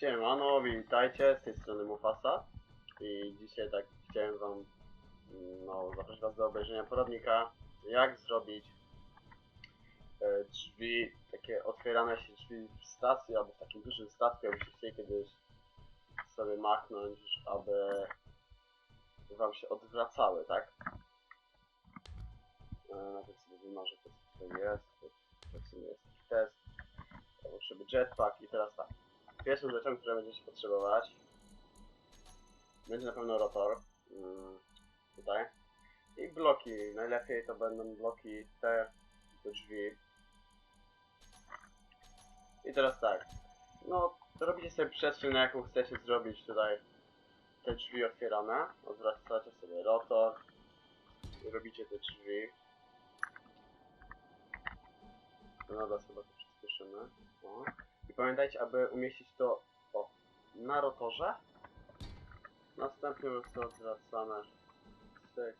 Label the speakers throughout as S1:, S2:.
S1: Siemano, witajcie, z tej strony Mufasa i dzisiaj tak chciałem wam no, zaprosić was do obejrzenia poradnika jak zrobić e, drzwi, takie otwierane się drzwi w stacji albo w takim dużym statku, jakbyście chcieli kiedyś sobie machnąć, aby wam się odwracały, tak? E, najpierw sobie wymarzę to co tutaj jest, to, to w sumie jest test, to potrzeby jetpack i teraz tak. Pierwszą rzeczą, której będziecie potrzebować, będzie na pewno rotor. mm, Tutaj. I bloki. Najlepiej to będą bloki te do drzwi. I teraz tak. No, robicie sobie przestrzeń, na jaką chcecie zrobić tutaj te drzwi otwierane. Odwracacie sobie rotor. I robicie te drzwi. No dobra, chyba to przyspieszymy. O. Pamiętajcie, aby umieścić to o, na rotorze. Następnie odwracamy. Cyk.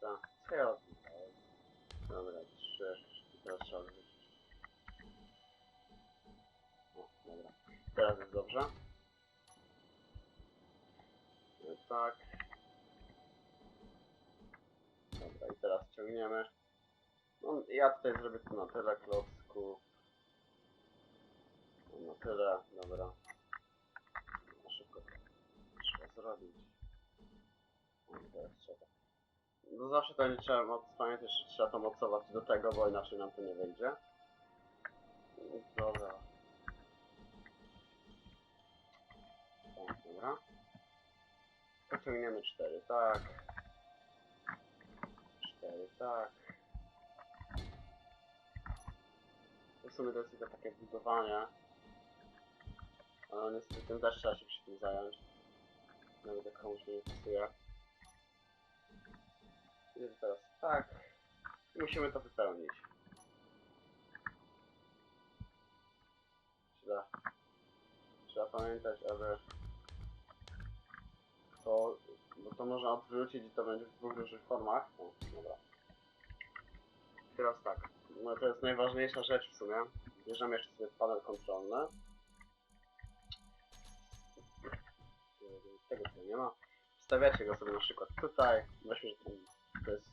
S1: Tak, co ja odwracałem? Dobra, trzy. Teraz trzeba odwrócić. O, dobra. Teraz jest dobrze. No, tak. Dobra, i teraz ciągniemy. No, ja tutaj zrobię to na tyle klocków. Tyle, dobra. Szybko trzeba zrobić. Teraz trzeba. No zawsze to trzeba moc, pamiętać, że trzeba to mocować do tego, bo inaczej nam to nie wyjdzie. Dobra. Tak, dobra. Pociągniemy cztery, tak. Cztery, tak. W sumie to jest tylko takie budowanie. Ale niestety tym też trzeba się przy tym zająć. Nawet jak komuś nie pasuje. I teraz tak. Musimy to wypełnić. Trzeba, trzeba pamiętać, aby to, bo to można odwrócić i to będzie w dwóch różnych formach. O, dobra. Teraz tak. No to jest najważniejsza rzecz w sumie. Bierzemy jeszcze sobie panel kontrolny. Tego tutaj nie ma. Wstawiacie go sobie na przykład tutaj. Weźmy, że to jest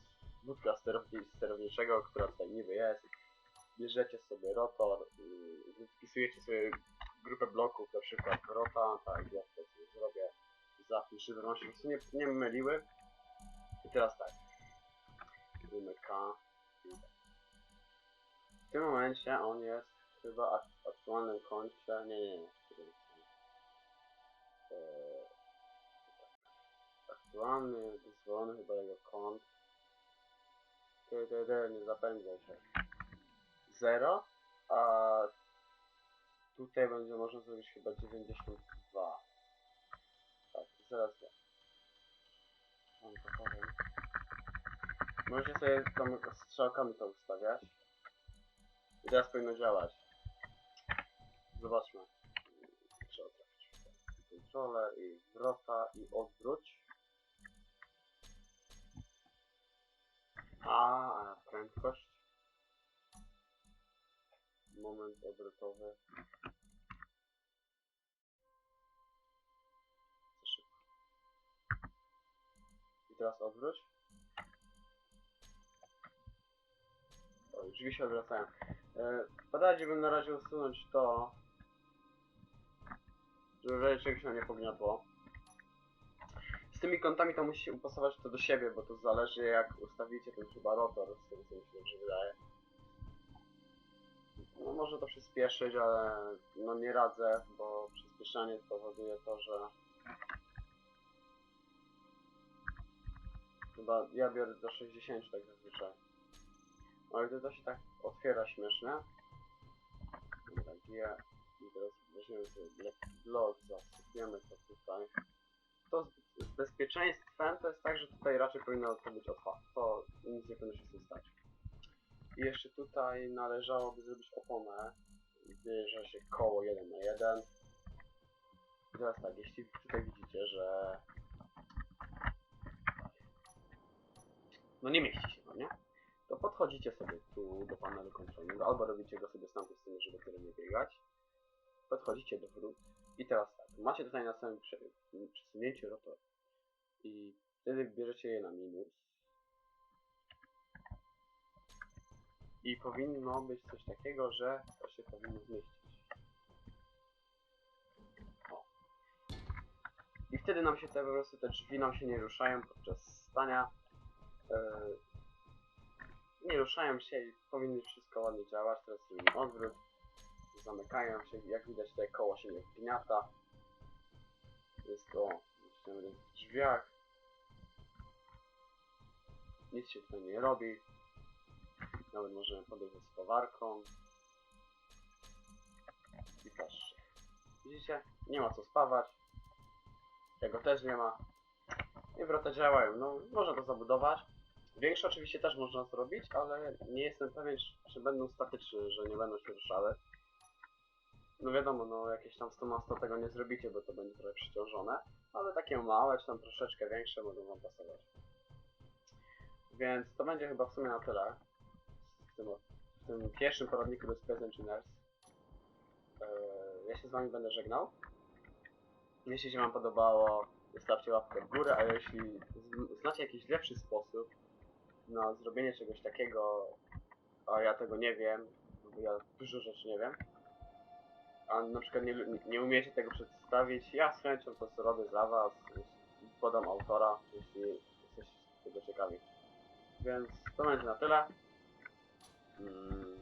S1: sterowni sterowniczego, która tutaj niby jest. Bierzecie sobie rotor, yy, wpisujecie sobie grupę bloków, na przykład rota, tak, ja tutaj sobie zrobię zapisz, żeby się nie, nie myliły. I teraz tak. Robimy K. W tym momencie on jest chyba w aktualnym koncie. Nie, nie, nie. Eee, Aktualny, wyzwolony chyba jego ty, ty, nie zapędzaj się. 0, a tutaj będzie można zrobić chyba 92. Tak, zaraz ja. To powiem. Możecie sobie tam strzałkami to ustawiać. I teraz powinno działać. Zobaczmy. Trzeba trafić w kontrolę i wrota i odwróć. A, a prędkość. Moment obrotowy. Za szybko. I teraz odwróć. O, drzwi się odwracają. E, Poradziłbym na razie usunąć to, żeby czegoś nam nie pogniotło. Z tymi kątami to musicie upasować to do siebie, bo to zależy jak ustawicie ten chyba rotor, z tym co mi się dobrze wydaje. No może to przyspieszyć, ale no nie radzę, bo przyspieszanie spowoduje to, że chyba ja biorę do 60 tak zazwyczaj. Ale gdy to się tak otwiera śmiesznie. Dobra, G. I teraz weźmiemy sobie black block, zasypiemy to tutaj. To z, bezpieczeństwem to jest tak, że tutaj raczej powinno to być otwarte. To nic nie powinno się z tym stać. I jeszcze tutaj należałoby zrobić oponę. Bierze się koło 1 na 1. I teraz tak, jeśli tutaj widzicie, że... No nie mieści się, no nie? To podchodzicie sobie tu do panelu kontrolnego, albo robicie go sobie z tamtej strony, żeby tyle nie biegać. podchodzicie do wrót i teraz tak, macie tutaj na samym prze- przesunięciu rotor i wtedy bierzecie je na minus i powinno być coś takiego, że to się powinno zmieścić. O. I wtedy nam się te po prostu te drzwi nam się nie ruszają podczas stania. E, nie ruszają się i powinny wszystko ładnie działać. Teraz robimy odwrót. Zamykają się, jak widać tutaj koło się nie wgniata. Jest to zaczynamy w drzwiach. Nic się tutaj nie robi. Nawet możemy podejść ze spawarką. I patrzcie. Widzicie? Nie ma co spawać. Tego też nie ma. I wrota działają. No, można to zabudować. Większe oczywiście też można zrobić, ale nie jestem pewien, czy będą statyczne, że nie będą się ruszały. No wiadomo, no jakieś tam 100 na 100 tego nie zrobicie, bo to będzie trochę przeciążone, ale takie małe, czy tam troszeczkę większe mogą wam pasować. Więc to będzie chyba w sumie na tyle w tym, w tym pierwszym poradniku do Space Engineers. Eee, ja się z wami będę żegnał. Jeśli się wam podobało, zostawcie łapkę w górę, a jeśli znacie jakiś lepszy sposób na zrobienie czegoś takiego, a ja tego nie wiem, bo ja dużo rzeczy nie wiem, a na przykład nie, nie umiecie tego przedstawić, ja z chęcią to zrobię za was, podam autora, jeśli jesteście tego ciekawi. Więc to będzie na tyle. Mm.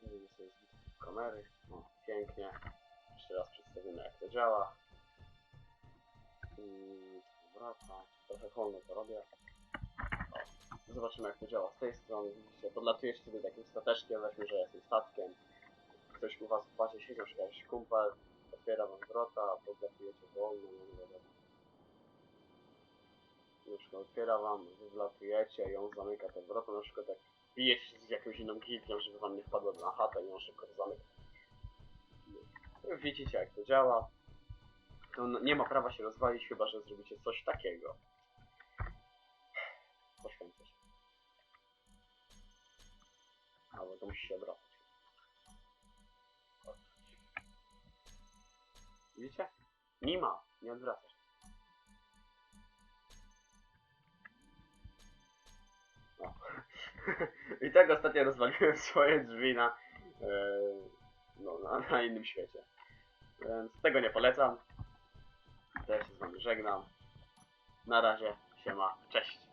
S1: Zrobimy sobie zbitek kamery. No, pięknie. Jeszcze raz przedstawimy jak to działa. Mm, Wraca. Trochę wolno to robię. O, Zobaczymy jak to działa z tej strony. Widzicie, podlatujesz sobie takim stateczkiem, weźmy, że jestem statkiem. Ktoś u was w bazie siedzi, na przykład jakiś kumpel, otwiera wam wrota, podlatujecie wolno, no nie wiadomo. Na przykład otwiera wam, wy wlatujecie i on zamyka te wrota, na przykład jak bijecie z jakąś inną gildią, żeby wam nie wpadło na chatę i on szybko to zamyka. Widzicie jak to działa. To nie ma prawa się rozwalić, chyba że zrobicie coś takiego. Poświęcę się. Albo to musi się obracać. Widzicie? Nie ma, nie odwraca się. I tak ostatnio rozwaliłem swoje drzwi na, e, no, na, na innym świecie. Więc tego nie polecam. Teraz się z wami żegnam. Na razie, siema, cześć.